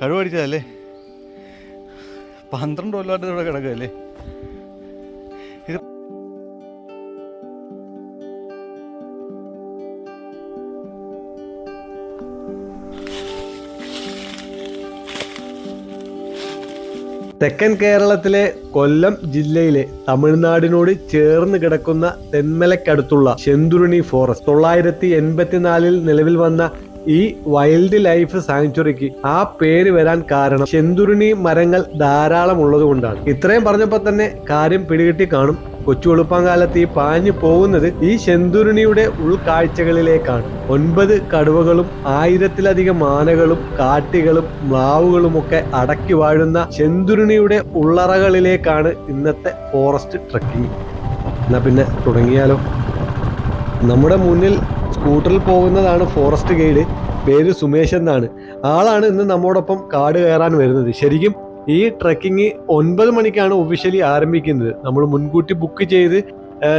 കഴിവടിച്ചതല്ലേ പന്ത്രണ്ട് കൊല്ലമായിട്ട് ഇവിടെ കിടക്കുകയല്ലേ? തെക്കൻ കേരളത്തിലെ കൊല്ലം ജില്ലയിലെ തമിഴ്നാടിനോട് ചേർന്ന് കിടക്കുന്ന തെന്മലക്കടുത്തുള്ള ചെന്തുരുണി ഫോറസ്റ്റ് തൊള്ളായിരത്തി എൺപത്തിനാലിൽ നിലവിൽ വന്ന ഈ വൈൽഡ് ലൈഫ് സാങ്ച്വറിക്ക് ആ പേര് വരാൻ കാരണം ചെന്തുരുണി മരങ്ങൾ ധാരാളം ഉള്ളത് കൊണ്ടാണ്. ഇത്രയും പറഞ്ഞപ്പോൾ തന്നെ കാര്യം പിടികിട്ടി കാണും. കൊച്ചു വെളുപ്പാങ്കാലത്ത് ഈ പാഞ്ഞു പോകുന്നത് ഈ ശെന്തുരുണിയുടെ ഉൾക്കാഴ്ചകളിലേക്കാണ്. ഒൻപത് കടുവകളും ആയിരത്തിലധികം ആനകളും കാട്ടികളും മ്ലാവുകളും ഒക്കെ അടക്കി വാഴുന്ന ശെന്തുരുണിയുടെ ഉള്ളറകളിലേക്കാണ് ഇന്നത്തെ ഫോറസ്റ്റ് ട്രക്കിംഗ്. എന്നാ പിന്നെ തുടങ്ങിയാലോ? നമ്മുടെ മുന്നിൽ സ്കൂട്ടറിൽ പോകുന്നതാണ് ഫോറസ്റ്റ് ഗൈഡ്. പേര് സുമേഷ് എന്നാണ്. ആളാണ് ഇന്ന് നമ്മോടൊപ്പം കാട് കയറാൻ വരുന്നത്. ശരിക്കും ഈ ട്രക്കിംഗ് ഒൻപത് മണിക്കാണ് ഒഫീഷ്യലി ആരംഭിക്കുന്നത്. നമ്മൾ മുൻകൂട്ടി ബുക്ക് ചെയ്ത്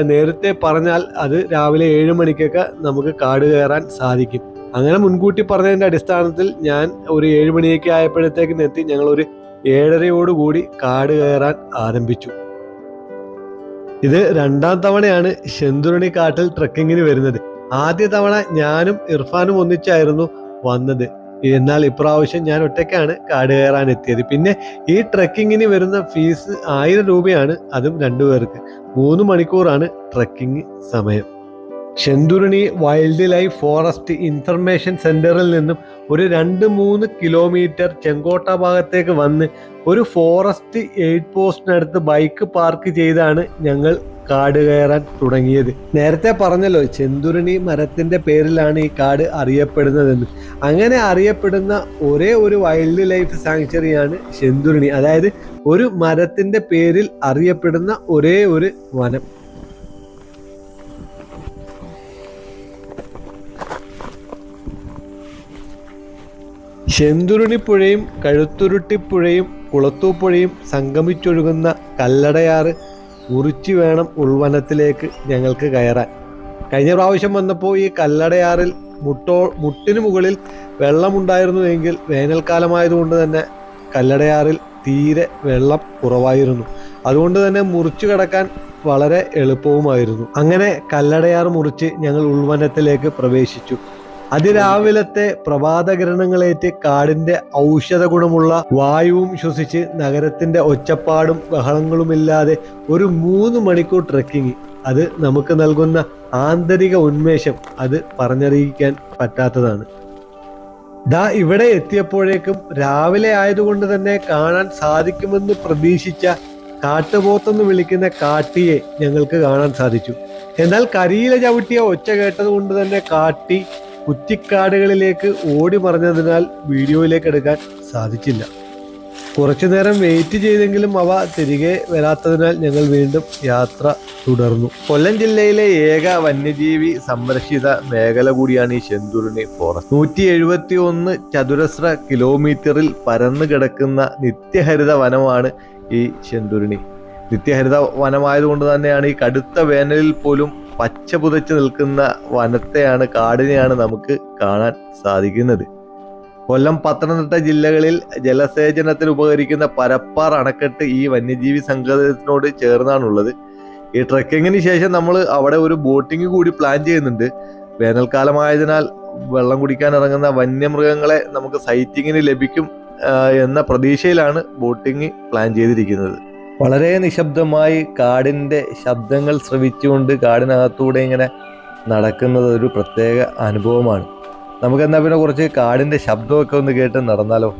നേരത്തെ പറഞ്ഞാൽ അത് രാവിലെ ഏഴ് മണിക്കൊക്കെ നമുക്ക് കാട് കയറാൻ സാധിക്കും. അങ്ങനെ മുൻകൂട്ടി പറഞ്ഞതിന്റെ അടിസ്ഥാനത്തിൽ ഞാൻ ഒരു ഏഴ് മണിയൊക്കെ ആയപ്പോഴത്തേക്കും എത്തി ഞങ്ങളൊരു ഏഴരയോടുകൂടി കാട് കയറാൻ ആരംഭിച്ചു. ഇത് രണ്ടാം തവണയാണ് ശെന്തുരണി കാട്ടിൽ ട്രക്കിങ്ങിന് വരുന്നത്. ആദ്യ തവണ ഞാനും ഇർഫാനും ഒന്നിച്ചായിരുന്നു വന്നത്. എന്നാൽ ഇപ്രാവശ്യം ഞാൻ ഒറ്റയ്ക്കാണ് കാട് കയറാൻ എത്തിയത്. പിന്നെ ഈ ട്രക്കിങ്ങിന് വരുന്ന ഫീസ് ആയിരം രൂപയാണ് അതും രണ്ടുപേർക്ക്. മൂന്ന് മണിക്കൂറാണ് ട്രക്കിംഗ് സമയം. Shendurney wild life forest information സെന്ററിൽ നിന്നും ഒരു രണ്ട് മൂന്ന് കിലോമീറ്റർ ചെങ്കോട്ട ഭാഗത്തേക്ക് വന്ന് ഒരു ഫോറസ്റ്റ് എയ്ഡ് പോസ്റ്റിനടുത്ത് ബൈക്ക് പാർക്ക് ചെയ്താണ് ഞങ്ങൾ കാട് കയറാൻ തുടങ്ങിയത്. നേരത്തെ പറഞ്ഞല്ലോ ചെന്തുരുണി മരത്തിന്റെ പേരിലാണ് ഈ കാട് അറിയപ്പെടുന്നതെന്ന്. അങ്ങനെ അറിയപ്പെടുന്ന ഒരേ ഒരു വൈൽഡ് ലൈഫ് സാങ്ച്വറിയാണ് ചെന്തുരുണി. അതായത് ഒരു മരത്തിന്റെ പേരിൽ അറിയപ്പെടുന്ന ഒരേ ഒരു വനം. ശെന്തുരുണിപ്പുഴയും കഴുത്തുരുട്ടിപ്പുഴയും കുളത്തൂപ്പുഴയും സംഗമിച്ചൊഴുകുന്ന കല്ലടയാറ് മുറിച്ചു വേണം ഉൾവനത്തിലേക്ക് ഞങ്ങൾക്ക് കയറാൻ. കഴിഞ്ഞ പ്രാവശ്യം വന്നപ്പോൾ ഈ കല്ലടയാറിൽ മുട്ടോ മുട്ടിനു മുകളിൽ വെള്ളമുണ്ടായിരുന്നുവെങ്കിൽ വേനൽക്കാലമായതുകൊണ്ട് തന്നെ കല്ലടയാറിൽ തീരെ വെള്ളം കുറവായിരുന്നു. അതുകൊണ്ട് തന്നെ മുറിച്ചു കടക്കാൻ വളരെ എളുപ്പവുമായിരുന്നു. അങ്ങനെ കല്ലടയാർ മുറിച്ച് ഞങ്ങൾ ഉൾവനത്തിലേക്ക് പ്രവേശിച്ചു. അതിരാവിലത്തെ പ്രഭാതകിരണങ്ങളേറ്റ് കാടിന്റെ ഔഷധ ഗുണമുള്ള വായുവും ശ്വസിച്ച് നഗരത്തിന്റെ ഒച്ചപ്പാടും ബഹളങ്ങളുമില്ലാതെ ഒരു മൂന്ന് മണിക്കൂർ ട്രെക്കിംഗ് അത് നമുക്ക് നൽകുന്ന ആന്തരിക ഉന്മേഷം അത് പറഞ്ഞറിയിക്കാൻ പറ്റാത്തതാണ്. ദാ ഇവിടെ എത്തിയപ്പോഴേക്കും രാവിലെ ആയതുകൊണ്ട് തന്നെ കാണാൻ സാധിക്കുമെന്ന് പ്രതീക്ഷിച്ച കാട്ടുപോത്തെന്ന് വിളിക്കുന്ന കാട്ടിയെ ഞങ്ങൾക്ക് കാണാൻ സാധിച്ചു. എന്നാൽ കരിയില ചവിട്ടിയ ഒച്ച കേട്ടതുകൊണ്ട് തന്നെ കാട്ടി കുറ്റിക്കാടുകളിലേക്ക് ഓടി മറിഞ്ഞതിനാൽ വീഡിയോയിലേക്ക് എടുക്കാൻ സാധിച്ചില്ല. കുറച്ചു നേരം വെയിറ്റ് ചെയ്തെങ്കിലും അവ തിരികെ വരാത്തതിനാൽ ഞങ്ങൾ വീണ്ടും യാത്ര തുടർന്നു. കൊല്ലം ജില്ലയിലെ ഏക വന്യജീവി സംരക്ഷിത മേഖല കൂടിയാണ് ഈ ശെന്തുരുണി ഫോറസ്റ്റ് നൂറ്റി എഴുപത്തി ഒന്ന് ചതുരശ്ര കിലോമീറ്ററിൽ പരന്നു കിടക്കുന്ന നിത്യഹരിത വനമാണ് ഈ ശെന്തുരുണി നിത്യഹരിത വനമായതുകൊണ്ട് തന്നെയാണ് ഈ കടുത്ത വേനലിൽ പോലും പച്ച പുതച്ച് നിൽക്കുന്ന വനത്തെയാണ് കാടിനെയാണ് നമുക്ക് കാണാൻ സാധിക്കുന്നത്. കൊല്ലം പത്തനംതിട്ട ജില്ലകളിൽ ജലസേചനത്തിന് ഉപകരിക്കുന്ന പരപ്പാർ അണക്കെട്ട് ഈ വന്യജീവി സങ്കേതത്തിനോട് ചേർന്നാണുള്ളത്. ഈ ട്രക്കിങ്ങിന് ശേഷം നമ്മൾ അവിടെ ഒരു ബോട്ടിംഗ് കൂടി പ്ലാൻ ചെയ്യുന്നുണ്ട്. വേനൽക്കാലമായതിനാൽ വെള്ളം കുടിക്കാൻ ഇറങ്ങുന്ന വന്യമൃഗങ്ങളെ നമുക്ക് സൈറ്റിങ്ങിന് ലഭിക്കും എന്ന പ്രതീക്ഷയിലാണ് ബോട്ടിംഗ് പ്ലാൻ ചെയ്തിരിക്കുന്നത്. വളരെ നിശബ്ദമായി കാടിന്റെ ശബ്ദങ്ങൾ ശ്രവിച്ചുകൊണ്ട് കാടിനകത്തൂടെ ഇങ്ങനെ നടക്കുന്നത് ഒരു പ്രത്യേക അനുഭവമാണ്. നമുക്കെന്നാൽ പിന്നെ കുറച്ച് കാടിന്റെ ശബ്ദമൊക്കെ ഒന്ന് കേട്ട് നടന്നാലോ?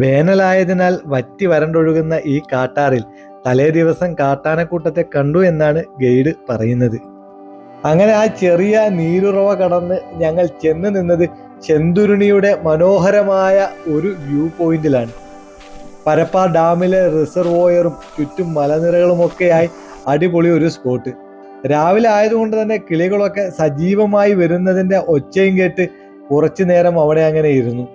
വേനലായതിനാൽ വറ്റി വരണ്ടൊഴുകുന്ന ഈ കാട്ടാറിൽ തലേ ദിവസം കാട്ടാനക്കൂട്ടത്തെ കണ്ടു എന്നാണ് ഗൈഡ് പറയുന്നത്. അങ്ങനെ ആ ചെറിയ നീരുറവ കടന്ന് ഞങ്ങൾ ചെന്ന് നിന്നത് ചെന്തുരുണിയുടെ മനോഹരമായ ഒരു വ്യൂ പോയിന്റിലാണ്. പരപ്പ ഡാമിലെ റിസർവോയറും ചുറ്റും മലനിരകളുമൊക്കെയായി അടിപൊളി ഒരു സ്പോട്ട്. രാവിലെ ആയതുകൊണ്ട് തന്നെ കിളികളൊക്കെ സജീവമായി വരുന്നതിന്റെ ഒച്ചയും കേട്ട് കുറച്ചു നേരം അവിടെ അങ്ങനെ ഇരുന്നു.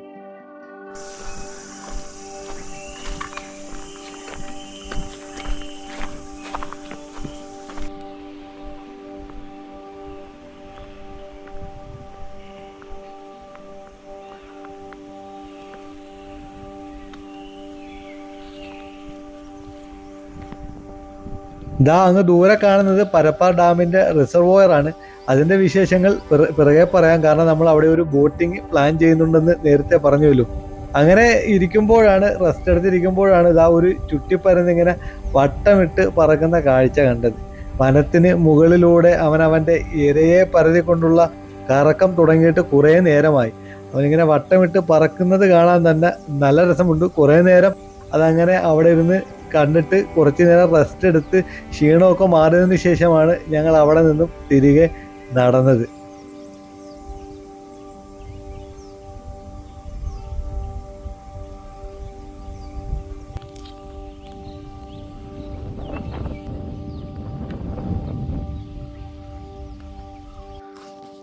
ഇതാ അങ്ങ് ദൂരെ കാണുന്നത് പരപ്പാർ ഡാമിന്റെ റിസർവോയർ ആണ്. അതിന്റെ വിശേഷങ്ങൾ പിറ- പിറകെ പറയാം. കാരണം നമ്മൾ അവിടെ ഒരു ബോട്ടിംഗ് പ്ലാൻ ചെയ്യുന്നുണ്ടെന്ന് നേരത്തെ പറഞ്ഞുവല്ലോ. അങ്ങനെ ഇരിക്കുമ്പോഴാണ് റെസ്റ്റ് എടുത്തിരിക്കുമ്പോഴാണ് ഇതാ ഒരു ചുറ്റിപ്പരന്നിങ്ങനെ വട്ടമിട്ട് പറക്കുന്ന കാഴ്ച കണ്ടത്. വനത്തിന് മുകളിലൂടെ അവൻ അവന്റെ ഇരയെ പരതിക്കൊണ്ടുള്ള കറക്കം തുടങ്ങിയിട്ട് കുറേ നേരമായി. അവനിങ്ങനെ വട്ടമിട്ട് പറക്കുന്നത് കാണാൻ തന്നെ നല്ല രസമുണ്ട്. കുറേ നേരം അതങ്ങനെ അവിടെ ഇരുന്ന് കണ്ടിട്ട് കുറച്ചു നേരം റെസ്റ്റ് എടുത്ത് ക്ഷീണമൊക്കെ മാറിയതിനു ശേഷമാണ് ഞങ്ങൾ അവിടെ നിന്നും തിരികെ നടന്നത്.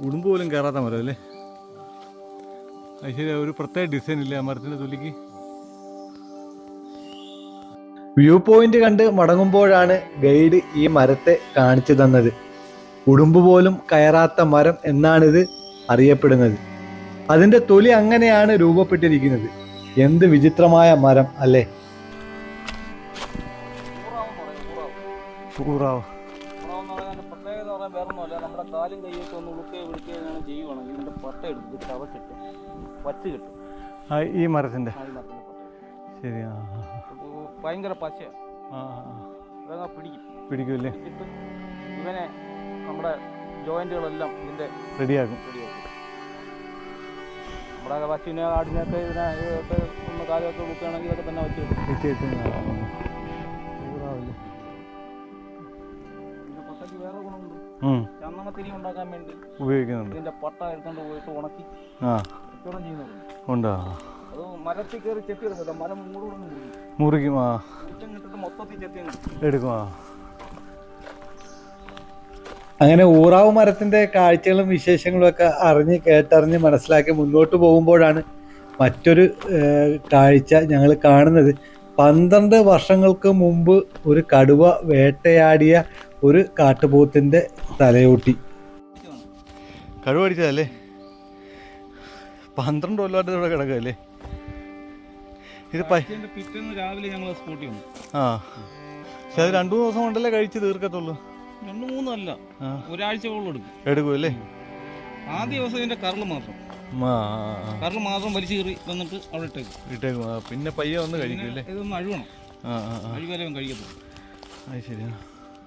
ഉടുമ്പ് പോലും കയറാത്ത മരം അല്ലേ? അത് ശരി ഒരു പ്രത്യേക ഡിസൈൻ ഇല്ലേ ആ മരത്തിന്റെ തൊലിക്ക്? വ്യൂ പോയിന്റ് കണ്ട് മടങ്ങുമ്പോഴാണ് ഗൈഡ് ഈ മരത്തെ കാണിച്ചു തന്നത്. ഉടുമ്പ് പോലും കയറാത്ത മരം എന്നാണിത് അറിയപ്പെടുന്നത്. അതിന്റെ തൊലി അങ്ങനെയാണ് രൂപപ്പെട്ടിരിക്കുന്നത്. എന്ത് വിചിത്രമായ മരം അല്ലേ? പൂറാവ് ഉറവെന്ന് പറഞ്ഞാൽ പ്രത്യേകത പറയാൻ വേറെ ഒന്നുമല്ല. നമ്മുടെ കാലും കൈയൊക്കെ ഒന്ന് ഉളുക്കുകയോ വിളിക്കുകയോ അങ്ങനെ ചെയ്യുവാണെങ്കിൽ ഇതിന്റെ പട്ട എടുത്ത് ചവച്ചിട്ട്. വച്ച് കിട്ടും ഈ മരത്തിന്റെ. ശരിയാ ശരി ആ അപ്പോൾ ഭയങ്കര പശയാണ് ഇതങ്ങ് പിടിക്കും. പിടിക്കൂല്ലേ? ഇവനെ നമ്മുടെ ജോയിന്റുകളെല്ലാം ഇതിന്റെ റെഡിയാക്കും. നമ്മുടെ പശുവിനെ ആടിനൊക്കെ ഇതിനെ ഇതൊക്കെ ഒന്ന് കാലമൊക്കെ ഉളുക്കുകയാണെങ്കിൽ ഇതൊക്കെ തന്നെ വെച്ച് പട്ടയ്ക്ക് വേറെ ഗുണമുണ്ട്. ചന്ദനത്തിരി ഉണ്ടാക്കാൻ വേണ്ടി ഉപയോഗിക്കുന്നുണ്ട്. ഇതിന്റെ പട്ട എടുത്തുകൊണ്ട് പോയിട്ട് ഉണക്കി ചെയ്യുന്നുണ്ട്. ഉണ്ടോ? മരത്തിൽ കയറി ചെത്തി എടുക്കില്ല മരം മൂടോടെ മുറിക്കും മുറിക്കും ആ. ഊറ്റം മൊത്തത്തിൽ ചെത്തി എടുക്കും. എടുക്കും ആ. അങ്ങനെ ഊറാവ് മരത്തിന്റെ കാഴ്ചകളും വിശേഷങ്ങളും ഒക്കെ അറിഞ്ഞ് കേട്ടറിഞ്ഞ് മനസ്സിലാക്കി മുന്നോട്ട് പോകുമ്പോഴാണ് മറ്റൊരു കാഴ്ച ഞങ്ങൾ കാണുന്നത്. പന്ത്രണ്ട് വർഷങ്ങൾക്ക് മുമ്പ് ഒരു കടുവ വേട്ടയാടിയ ഒരു കാട്ടുപോത്തിന്റെ തലയോട്ടി. കടുവ അടിച്ചതല്ലേ? പന്ത്രണ്ട് കൊല്ലമായിട്ട് ഇവിടെ കിടക്കുകയല്ലേ? ഇത് പിറ്റേന്ന് രാവിലെ ഞങ്ങൾ സ്കൂട്ടി വന്നു. ആ. പക്ഷെ അത് രണ്ടു ദിവസം കൊണ്ടല്ലേ കഴിച്ച് തീർക്കത്തുള്ളൂ? രണ്ടു മൂന്നല്ല. ഒരാഴ്ച ഒരാഴ്ചയോളം എടുക്കും. എടുക്കുമല്ലേ ആദ്യ ദിവസം ഇതിന്റെ കറൾ മാത്രം. കറൾ മാത്രം വലിച്ചു കയറി വന്നിട്ട് അവിടെ ഇട്ടേക്കും. ഇട്ടേക്കും. പിന്നെ പയ്യെ വന്ന് കഴിക്കും അല്ലേ? ഇതൊന്ന് അഴുവണം. അവൻ കഴിക്കത്തുള്ളൂ. അത് ശരിയാ.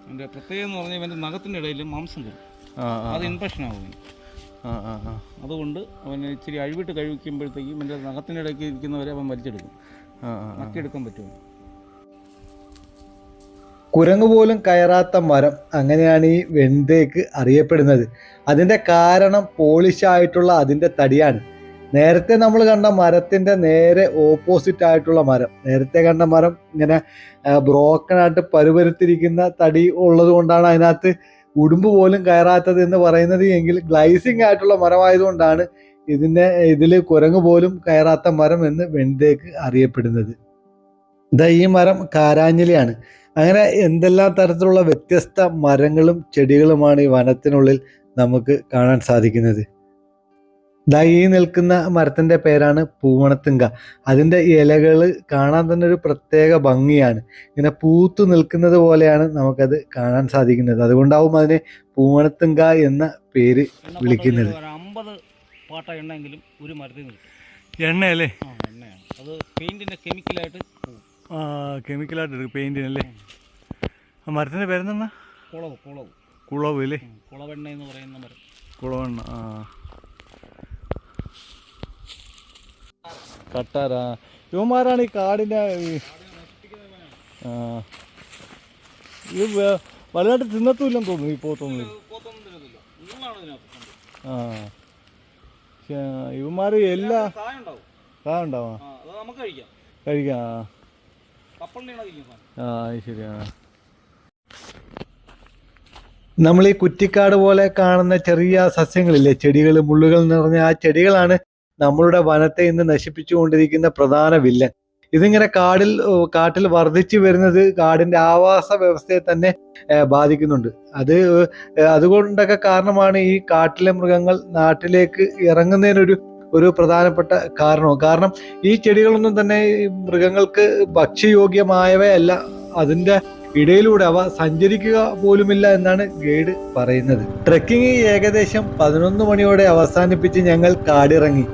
അതിന്റെ പ്രത്യേകത എന്ന് പറഞ്ഞാൽ ഇവന്റെ നഖത്തിന്റെ ഇടയിൽ മാംസം കയറും. അത് ഇൻഫെക്ഷൻ ആവും ആ ആ ആ. അതുകൊണ്ട് അവന് ഇച്ചിരി അഴിവിട്ട് കഴിക്കുമ്പോഴത്തേക്കും എന്റെ നഖത്തിനിടയ്ക്ക് ഇടയ്ക്ക് ഇരിക്കുന്നവരെ അവൻ വലിച്ചെടുക്കും. ആ പറ്റുമോ? കുരങ്ങ് പോലും കയറാത്ത മരം അങ്ങനെയാണ് ഈ വെന്തേക്ക് അറിയപ്പെടുന്നത്. അതിന്റെ കാരണം പോളിഷായിട്ടുള്ള അതിന്റെ തടിയാണ്. നേരത്തെ നമ്മൾ കണ്ട മരത്തിന്റെ നേരെ ഓപ്പോസിറ്റ് ആയിട്ടുള്ള മരം. നേരത്തെ കണ്ട മരം ഇങ്ങനെ ബ്രോക്കൺ ആയിട്ട് പരുപരുത്തിരിക്കുന്ന തടി ഉള്ളത് കൊണ്ടാണ് അതിനകത്ത് ഉടുമ്പ് പോലും കയറാത്തത് എന്ന് പറയുന്നത്. എങ്കിൽ ഗ്ലൈസിങ് ആയിട്ടുള്ള മരമായതുകൊണ്ടാണ് ഇതിനെ ഇതിൽ കുരങ്ങ് പോലും കയറാത്ത മരം എന്ന് വെണ്ടേക്ക് അറിയപ്പെടുന്നത്. ദാ ഈ മരം കാരാഞ്ഞിലിയാണ്. അങ്ങനെ എന്തെല്ലാം തരത്തിലുള്ള വ്യത്യസ്ത മരങ്ങളും ചെടികളുമാണ് ഈ വനത്തിനുള്ളിൽ നമുക്ക് കാണാൻ സാധിക്കുന്നത്. ദാ ഈ നിൽക്കുന്ന മരത്തിന്റെ പേരാണ് പൂവണത്തുങ്ക. അതിന്റെ ഇലകൾ കാണാൻ തന്നെ ഒരു പ്രത്യേക ഭംഗിയാണ്. ഇങ്ങനെ പൂത്തു നിൽക്കുന്നത് പോലെയാണ് നമുക്കത് കാണാൻ സാധിക്കുന്നത്. അതുകൊണ്ടാവും അതിനെ പൂവണത്തുങ്ക എന്ന പേര് വിളിക്കുന്നത്. പാട്ട എണ്ണെങ്കിലും ഒരു മരത്തിൽ നിൽക്കും. എണ്ണയല്ലേ? ആ എണ്ണയാണ്. അത് പെയിന്റിന്റെ കെമിക്കലായിട്ട് പോകും ആ കെമിക്കലായിട്ട് എടുക്കും പെയിന്റിനല്ലേ ആ മരത്തിന്റെ പേരെന്താ കുളവ് കുളവ്. കുളവ് അല്ലേ? കുളവെണ്ണ എന്ന് പറയുന്ന മരം. കുളവെണ്ണ ആ. കട്ടാരാ. ഇവന്മാരാണ് ഈ കാടിന്റെ ഈ- ആ. ഇത് വലുതായിട്ട് തിന്നത്തുമില്ലെന്ന് തോന്നുന്നു ഈ പോത്തൊന്നും. ആ. ഇവന്മാർ എല്ലാ കായ ഉണ്ടാവും. കാ ഉണ്ടാവാ? ആ നമുക്ക് കഴിക്കാം. ആ. അത് നമ്മൾ ഈ കുറ്റിക്കാട് പോലെ കാണുന്ന ചെറിയ സസ്യങ്ങളില്ലേ ചെടികൾ മുള്ളുകൾ നിറഞ്ഞ ആ ചെടികളാണ് നമ്മളുടെ വനത്തെ ഇന്ന് നശിപ്പിച്ചുകൊണ്ടിരിക്കുന്ന പ്രധാന വില്ലൻ. ഇതിങ്ങനെ കാടിൽ കാട്ടിൽ വർദ്ധിച്ചു വരുന്നത് കാടിന്റെ ആവാസ വ്യവസ്ഥയെ തന്നെ ബാധിക്കുന്നുണ്ട്. അത് അതുകൊണ്ടൊക്കെ കാരണമാണ് ഈ കാട്ടിലെ മൃഗങ്ങൾ നാട്ടിലേക്ക് ഇറങ്ങുന്നതിനൊരു ഒരു പ്രധാനപ്പെട്ട കാരണവും. കാരണം ഈ ചെടികളൊന്നും തന്നെ മൃഗങ്ങൾക്ക് ഭക്ഷ്യയോഗ്യമായവയല്ല. അതിന്റെ ഇടയിലൂടെ അവ സഞ്ചരിക്കുക പോലുമില്ല എന്നാണ് ഗൈഡ് പറയുന്നത്. ട്രെക്കിംഗ് ഏകദേശം പതിനൊന്ന് മണിയോടെ അവസാനിപ്പിച്ച് ഞങ്ങൾ കാടിറങ്ങി.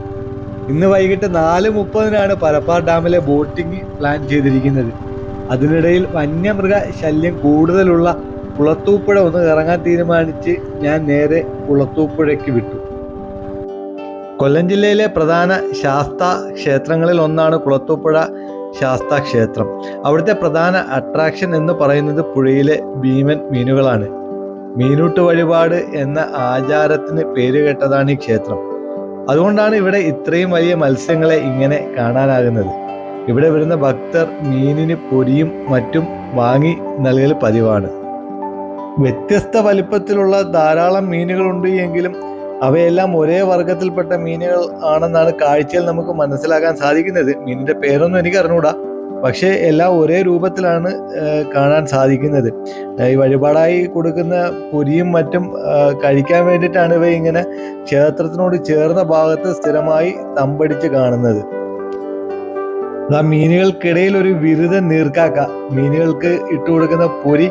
ഇന്ന് വൈകിട്ട് നാല് മുപ്പതിനാണ് പരപ്പാർ ഡാമിലെ ബോട്ടിംഗ് പ്ലാൻ ചെയ്തിരിക്കുന്നത്. അതിനിടയിൽ വന്യമൃഗ ശല്യം കൂടുതലുള്ള കുളത്തൂപ്പുഴ ഒന്ന് ഇറങ്ങാൻ തീരുമാനിച്ച് ഞാൻ നേരെ കുളത്തൂപ്പുഴയ്ക്ക് വിട്ടു. കൊല്ലം ജില്ലയിലെ പ്രധാന ശാസ്ത ക്ഷേത്രങ്ങളിൽ ഒന്നാണ് കുളത്തൂപ്പുഴ ശാസ്ത ക്ഷേത്രം. അവിടുത്തെ പ്രധാന അട്രാക്ഷൻ എന്ന് പറയുന്നത് പുഴയിലെ ഭീമൻ മീനുകളാണ്. മീനൂട്ട് വഴിപാട് എന്ന ആചാരത്തിന് പേരുകേട്ടതാണ് ഈ ക്ഷേത്രം. അതുകൊണ്ടാണ് ഇവിടെ ഇത്രയും വലിയ മത്സ്യങ്ങളെ ഇങ്ങനെ കാണാനാകുന്നത്. ഇവിടെ വരുന്ന ഭക്തർ മീനിന് പൊരിയും മറ്റും വാങ്ങി നൽകൽ പതിവാണ്. വ്യത്യസ്ത വലിപ്പത്തിലുള്ള ധാരാളം മീനുകളുണ്ട് എങ്കിലും അവയെല്ലാം ഒരേ വർഗത്തിൽപ്പെട്ട മീനുകൾ ആണെന്നാണ് കാഴ്ചയിൽ നമുക്ക് മനസ്സിലാക്കാൻ സാധിക്കുന്നത്. മീനിന്റെ പേരൊന്നും എനിക്ക് അറിഞ്ഞൂടാ. പക്ഷേ എല്ലാം ഒരേ രൂപത്തിലാണ് കാണാൻ സാധിക്കുന്നത്. ഈ വഴിപാടായി കൊടുക്കുന്ന പൊരിയും മറ്റും കഴിക്കാൻ വേണ്ടിയിട്ടാണ് ഇവ ഇങ്ങനെ ക്ഷേത്രത്തിനോട് ചേർന്ന ഭാഗത്ത് സ്ഥിരമായി തമ്പടിച്ച് കാണുന്നത്. ആ മീനുകൾക്കിടയിൽ ഒരു വിരുദ നീർക്കാക്ക. മീനുകൾക്ക് ഇട്ടു കൊടുക്കുന്ന പൊരി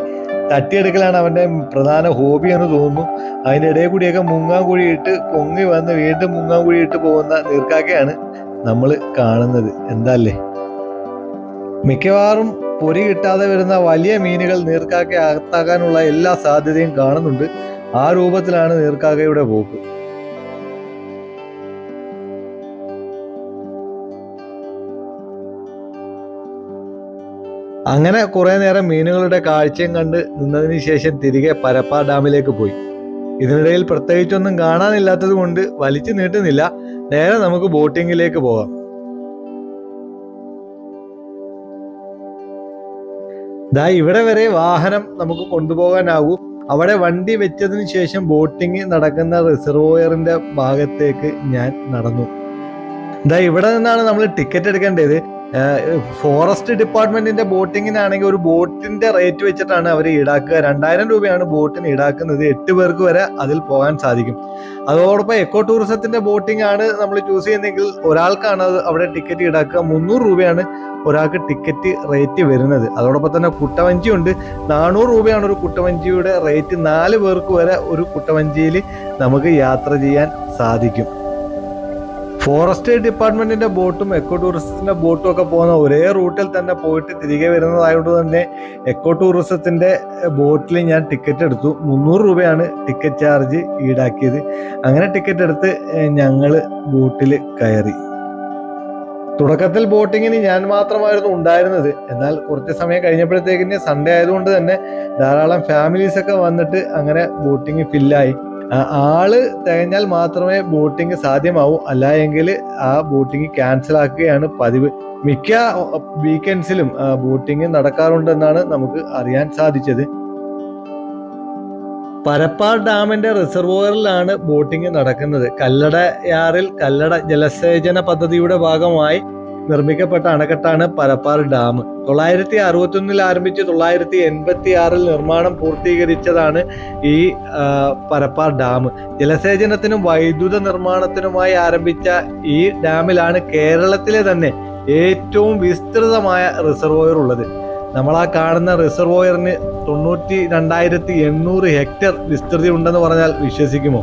തട്ടിയെടുക്കലാണ് അവന്റെ പ്രധാന ഹോബി എന്ന് തോന്നുന്നു. അതിന്റെ ഇടയിൽ കൂടിയൊക്കെ മുങ്ങാൻ കുഴി ഇട്ട് പൊങ്ങി വന്ന് വീണ്ടും മുങ്ങാൻ കുഴി ഇട്ട് പോകുന്ന നീർക്കാക്കയാണ് നമ്മൾ കാണുന്നത്. എന്താല്ലേ മിക്കവാറും പൊരി കിട്ടാതെ വരുന്ന വലിയ മീനുകൾ നീർക്കാക്ക അകത്താക്കാനുള്ള എല്ലാ സാധ്യതയും കാണുന്നുണ്ട്. ആ രൂപത്തിലാണ് നീർക്കാക്കയുടെ പോക്ക്. അങ്ങനെ കുറെ നേരം മീനുകളുടെ കാഴ്ചയും കണ്ട് നിന്നതിന് ശേഷം തിരികെ പരപ്പ ഡാമിലേക്ക് പോയി. ഇതിനിടയിൽ പ്രത്യേകിച്ചൊന്നും കാണാനില്ലാത്തത് കൊണ്ട് വലിച്ചു നീട്ടുന്നില്ല. നേരെ നമുക്ക് ബോട്ടിങ്ങിലേക്ക് പോകാം. ദാ ഇവിടെ വരെ വാഹനം നമുക്ക് കൊണ്ടുപോകാനാകും അവിടെ വണ്ടി വെച്ചതിന് ശേഷം ബോട്ടിംഗ് നടക്കുന്ന റിസർവോയറിന്റെ ഭാഗത്തേക്ക് ഞാൻ നടന്നു. ദാ ഇവിടെ നിന്നാണ് നമ്മൾ ടിക്കറ്റ് എടുക്കേണ്ടത്. ഫോറസ്റ്റ് ഡിപ്പാർട്ട്മെന്റിന്റെ ബോട്ടിങ്ങിനാണെങ്കിൽ ഒരു ബോട്ടിന്റെ റേറ്റ് വെച്ചിട്ടാണ് അവർ ഈടാക്കുക. രണ്ടായിരം രൂപയാണ് ബോട്ടിന് ഈടാക്കുന്നത്. എട്ട് പേർക്ക് വരെ അതിൽ പോകാൻ സാധിക്കും. അതോടൊപ്പം എക്കോ ടൂറിസത്തിന്റെ ബോട്ടിംഗ് ആണ് നമ്മൾ ചൂസ് ചെയ്യുന്നതെങ്കിൽ ഒരാൾക്കാണ് അത് അവിടെ ടിക്കറ്റ് ഈടാക്കുക. മുന്നൂറ് രൂപയാണ് ഒരാൾക്ക് ടിക്കറ്റ് റേറ്റ് വരുന്നത്. അതോടൊപ്പം തന്നെ കുട്ടവഞ്ചി ഉണ്ട്. നാനൂറ് രൂപയാണ് ഒരു കുട്ടവഞ്ചിയുടെ റേറ്റ് നാല് പേർക്ക് വരെ ഒരു കുട്ടവഞ്ചിയിൽ നമുക്ക് യാത്ര ചെയ്യാൻ സാധിക്കും. ഫോറസ്റ്റ് ഡിപ്പാർട്ട്മെന്റിന്റെ ബോട്ടും എക്കോ ടൂറിസത്തിന്റെ ബോട്ടും ഒക്കെ പോകുന്ന ഒരേ റൂട്ടിൽ തന്നെ പോയിട്ട് തിരികെ വരുന്നതായതുകൊണ്ട് തന്നെ എക്കോ ടൂറിസത്തിന്റെ ബോട്ടിൽ ഞാൻ ടിക്കറ്റ് എടുത്തു. മുന്നൂറ് രൂപയാണ് ടിക്കറ്റ് ചാർജ് ഈടാക്കിയത്. അങ്ങനെ ടിക്കറ്റ് എടുത്ത് ഞങ്ങൾ ബോട്ടിൽ കയറി. തുടക്കത്തിൽ ബോട്ടിങ്ങിന് ഞാൻ മാത്രമായിരുന്നു ഉണ്ടായിരുന്നത്. എന്നാൽ കുറച്ച് സമയം കഴിഞ്ഞപ്പോഴത്തേക്കിന് സൺഡേ ആയതുകൊണ്ട് തന്നെ ധാരാളം ഫാമിലീസ് ഒക്കെ വന്നിട്ട് അങ്ങനെ ബോട്ടിങ് ഫില്ലായി ആൾ തികഞ്ഞാൽ മാത്രമേ ബോട്ടിംഗ് സാധ്യമാവൂ. അല്ല എങ്കിൽ ആ ബോട്ടിംഗ് ക്യാൻസൽ ആക്കുകയാണ് പതിവ്. മിക്ക വീക്കെൻഡ്സിലും ബോട്ടിംഗ് നടക്കാറുണ്ടെന്നാണ് നമുക്ക് അറിയാൻ സാധിച്ചത്. പരപ്പാർ ഡാമിന്റെ റിസർവോയറിലാണ് ബോട്ടിംഗ് നടക്കുന്നത്. കല്ലടയാറിൽ കല്ലട ജലസേചന പദ്ധതിയുടെ ഭാഗമായി നിർമ്മിക്കപ്പെട്ട അണക്കെട്ടാണ് പരപ്പാർ ഡാം. തൊള്ളായിരത്തി അറുപത്തി ഒന്നിൽ ആരംഭിച്ച് തൊള്ളായിരത്തി എൺപത്തി ആറിൽ നിർമ്മാണം പൂർത്തീകരിച്ചതാണ് ഈ പരപ്പാർ ഡാം. ജലസേചനത്തിനും വൈദ്യുത നിർമ്മാണത്തിനുമായി ആരംഭിച്ച ഈ ഡാമിലാണ് കേരളത്തിലെ തന്നെ ഏറ്റവും വിസ്തൃതമായ റിസർവോയർ ഉള്ളത്. നമ്മൾ ആ കാണുന്ന റിസർവോയറിന് തൊണ്ണൂറ്റി രണ്ടായിരത്തി എണ്ണൂറ് ഹെക്ടർ വിസ്തൃതി ഉണ്ടെന്ന് പറഞ്ഞാൽ വിശ്വസിക്കുമോ?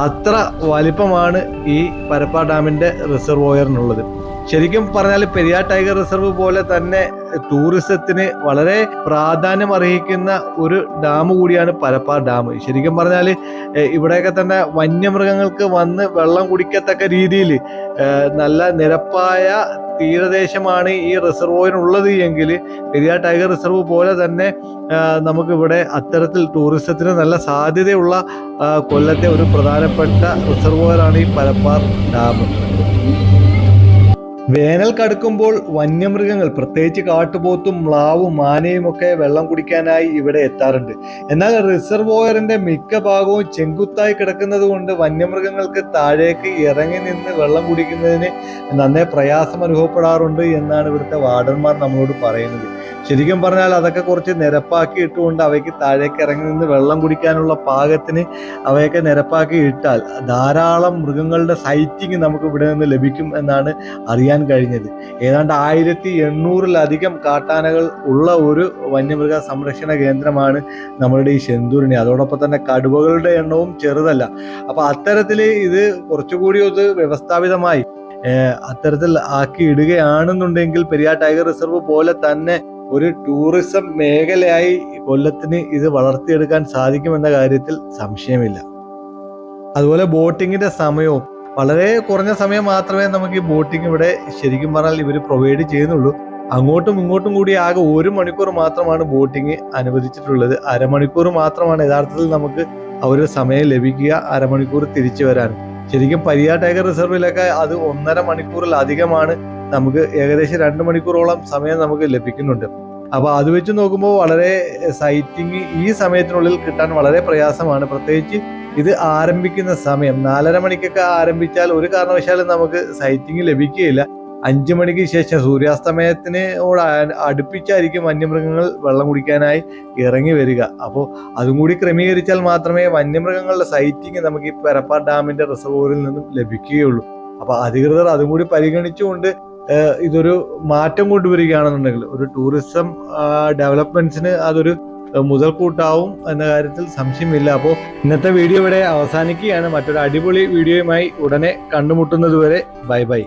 അത്ര വലിപ്പമാണ് ഈ പരപ്പ ഡാമിന്റെ റിസർവോയറിനുള്ളത്. ശരിക്കും പറഞ്ഞാൽ പെരിയാർ ടൈഗർ റിസർവ് പോലെ തന്നെ ടൂറിസത്തിന് വളരെ പ്രാധാന്യം അർഹിക്കുന്ന ഒരു ഡാം കൂടിയാണ് പരപ്പാർ ഡാം. ശരിക്കും പറഞ്ഞാൽ ഇവിടെയൊക്കെ തന്നെ വന്യമൃഗങ്ങൾക്ക് വന്ന് വെള്ളം കുടിക്കത്തക്ക രീതിയിൽ നല്ല നിരപ്പായ തീരദേശമാണ് ഈ റിസർവോയിനുള്ളത് എങ്കിൽ പെരിയാർ ടൈഗർ റിസർവ് പോലെ തന്നെ നമുക്കിവിടെ അത്തരത്തിൽ ടൂറിസത്തിന് നല്ല സാധ്യതയുള്ള കൊല്ലത്തെ ഒരു പ്രധാനപ്പെട്ട റിസർവോയറാണ് ഈ പരപ്പാർ ഡാം. വേനൽ കടുക്കുമ്പോൾ വന്യമൃഗങ്ങൾ പ്രത്യേകിച്ച് കാട്ടുപോത്തും മ്ലാവും മാനയും ഒക്കെ വെള്ളം കുടിക്കാനായി ഇവിടെ എത്താറുണ്ട്. എന്നാൽ റിസർവോയറിന്റെ മിക്ക ഭാഗവും ചെങ്കുത്തായി കിടക്കുന്നത് കൊണ്ട് വന്യമൃഗങ്ങൾക്ക് താഴേക്ക് ഇറങ്ങി നിന്ന് വെള്ളം കുടിക്കുന്നതിന് നന്നേ പ്രയാസം അനുഭവപ്പെടാറുണ്ട് എന്നാണ് ഇവിടുത്തെ വാർഡന്മാർ നമ്മളോട് പറയുന്നത്. ശരിക്കും പറഞ്ഞാൽ അതൊക്കെ കുറച്ച് നിരപ്പാക്കി ഇട്ടുകൊണ്ട് അവയ്ക്ക് താഴേക്ക് ഇറങ്ങി നിന്ന് വെള്ളം കുടിക്കാനുള്ള പാകത്തിന് അവയൊക്കെ നിരപ്പാക്കി ഇട്ടാൽ ധാരാളം മൃഗങ്ങളുടെ സൈറ്റിങ് നമുക്ക് ഇവിടെ നിന്ന് ലഭിക്കും എന്നാണ് അറിയാൻ കഴിഞ്ഞത്. ഏതാണ്ട് ആയിരത്തി എണ്ണൂറിലധികം കാട്ടാനകൾ ഉള്ള ഒരു വന്യമൃഗ സംരക്ഷണ കേന്ദ്രമാണ് നമ്മളുടെ ഈ ശെന്തൂരിണി അതോടൊപ്പം തന്നെ കടുവകളുടെ എണ്ണവും ചെറുതല്ല. അപ്പൊ അത്തരത്തിൽ ഇത് കുറച്ചുകൂടി ഒന്ന് വ്യവസ്ഥാപിതമായി അത്തരത്തിൽ ആക്കി ഇടുകയാണെന്നുണ്ടെങ്കിൽ പെരിയാർ ടൈഗർ റിസർവ് പോലെ തന്നെ ഒരു ടൂറിസം മേഖലയായി കൊല്ലത്തിന് ഇത് വളർത്തിയെടുക്കാൻ സാധിക്കുമെന്ന കാര്യത്തിൽ സംശയമില്ല. അതുപോലെ ബോട്ടിങ്ങിന്റെ സമയവും വളരെ കുറഞ്ഞ സമയം മാത്രമേ നമുക്ക് ഈ ബോട്ടിംഗ് ഇവിടെ ശരിക്കും പറഞ്ഞാൽ ഇവർ പ്രൊവൈഡ് ചെയ്യുന്നുള്ളൂ. അങ്ങോട്ടും ഇങ്ങോട്ടും കൂടി ആകെ ഒരു മണിക്കൂർ മാത്രമാണ് ബോട്ടിംഗ് അനുവദിച്ചിട്ടുള്ളത്. അരമണിക്കൂർ മാത്രമാണ് യഥാർത്ഥത്തിൽ നമുക്ക് അവർ സമയം ലഭിക്കുക അരമണിക്കൂർ തിരിച്ചു വരാൻ. ശരിക്കും പരിയാർ ടൈഗർ റിസർവിലൊക്കെ അത് ഒന്നര മണിക്കൂറിലധികമാണ് നമുക്ക് ഏകദേശം രണ്ട് മണിക്കൂറോളം സമയം നമുക്ക് ലഭിക്കുന്നുണ്ട്. അപ്പോൾ അത് വെച്ച് നോക്കുമ്പോൾ വളരെ സൈറ്റിംഗ് ഈ സമയത്തിനുള്ളിൽ കിട്ടാൻ വളരെ പ്രയാസമാണ്. പ്രത്യേകിച്ച് ഇത് ആരംഭിക്കുന്ന സമയം. നാലര മണിക്കൊക്കെ ആരംഭിച്ചാൽ ഒരു കാരണവശാലും നമുക്ക് സൈറ്റിംഗ് ലഭിക്കുകയില്ല. അഞ്ചു മണിക്ക് ശേഷം സൂര്യാസ്തമയത്തിന് അടുപ്പിച്ചായിരിക്കും വന്യമൃഗങ്ങൾ വെള്ളം കുടിക്കാനായി ഇറങ്ങി വരിക. അപ്പോൾ അതും കൂടി ക്രമീകരിച്ചാൽ മാത്രമേ വന്യമൃഗങ്ങളുടെ സൈറ്റിംഗ് നമുക്ക് ഈ പെരപ്പാർ ഡാമിന്റെ റിസർവോറിൽ നിന്നും ലഭിക്കുകയുള്ളൂ. അപ്പോൾ അധികൃതർ അതും കൂടി പരിഗണിച്ചുകൊണ്ട് ഇതൊരു മാറ്റം കൊണ്ടുവരികയാണെന്നുണ്ടെങ്കിൽ ഒരു ടൂറിസം ഡെവലപ്മെന്റ്സിന് അതൊരു മുതൽക്കൂട്ടാവും എന്ന കാര്യത്തിൽ സംശയമില്ല. അപ്പോൾ ഇന്നത്തെ വീഡിയോ ഇവിടെ അവസാനിക്കുകയാണ്. മറ്റൊരു അടിപൊളി വീഡിയോയുമായി ഉടനെ കണ്ടുമുട്ടുന്നത് വരെ ബൈ ബൈ.